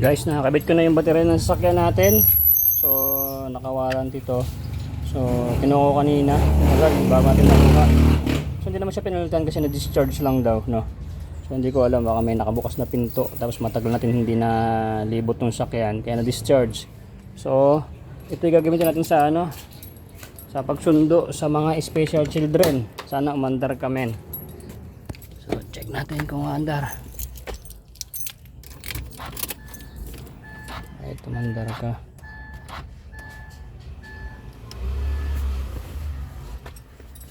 Guys, nakakabit ko na yung baterya ng sasakyan natin. So, nakawarranty to. So, kinuha ko kanina. Agad, bago natin nakuha. So, hindi naman siya pinalitan kasi na-discharge lang daw, no? So, hindi ko alam. Baka may nakabukas na pinto. Tapos matagal natin hindi na libot ng sakyan. Kaya na-discharge. So, ito yung gagamitin natin sa ano? Sa pagsundo sa mga special children. Sana umandar kami. So, check natin kung umandar. Ay, tumandar ka.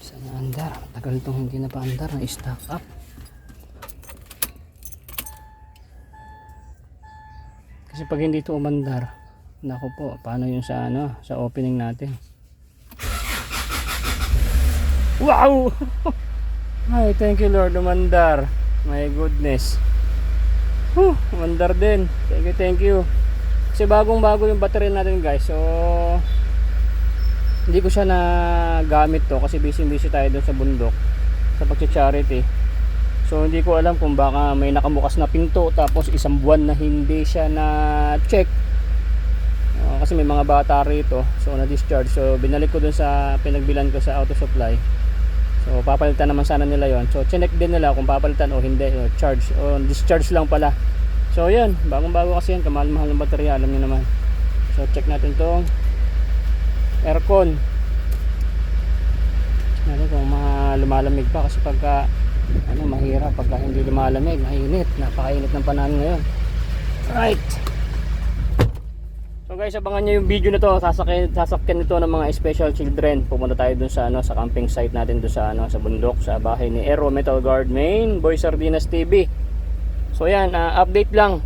Sana andar. Tagal itong hindi na pa andar. Na-stack up. Kasi pag hindi ito umandar, naku po, paano yung sa ano, sa opening natin? Wow! Ay, thank you Lord, umandar. My goodness. Huh, umandar din. Thank you, thank you. Kasi bagong bago yung battery natin guys. So, hindi ko siya na gamit to kasi busy busy tayo doon sa bundok sa pagcha-charity. So hindi ko alam kung baka may nakabukas na pinto tapos isang buwan na hindi siya na check. Uh, kasi may mga bata rito so na discharge. So binalik ko dun sa pinagbilan ko sa auto supply. So papalitan naman sana nila yon. So chinek din nila kung papalitan o hindi o charge o discharge lang pala. So yun, bagong bago kasi yan, kamahal-mahal ng baterya, alam niyo naman. So check natin tong aircon. Check natin kung lumalamig pa kasi pagka ano mahirap pagka hindi lumalamig, mainit, napakainit ng panahon ngayon. Right. So guys, abangan nyo yung video na to. Sasakyan, sasakyan nito ng mga special children. Pumunta tayo dun sa ano sa camping site natin dun sa ano sa bundok sa bahay ni Aero Metal Guard Main, Boy Sardinas TV. So yan, ah, update lang.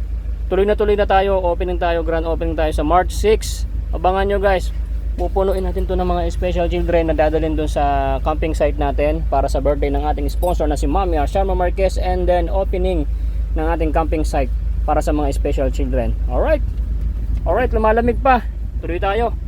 Tuloy na tuloy na tayo, opening tayo, grand opening tayo sa March 6. Abangan nyo guys. Pupunuin natin to ng mga special children na dadalhin dun sa camping site natin para sa birthday ng ating sponsor na si Mami Sharma Marquez and then opening ng ating camping site para sa mga special children. Alright? Alright, lumalamig pa. Tuloy tayo.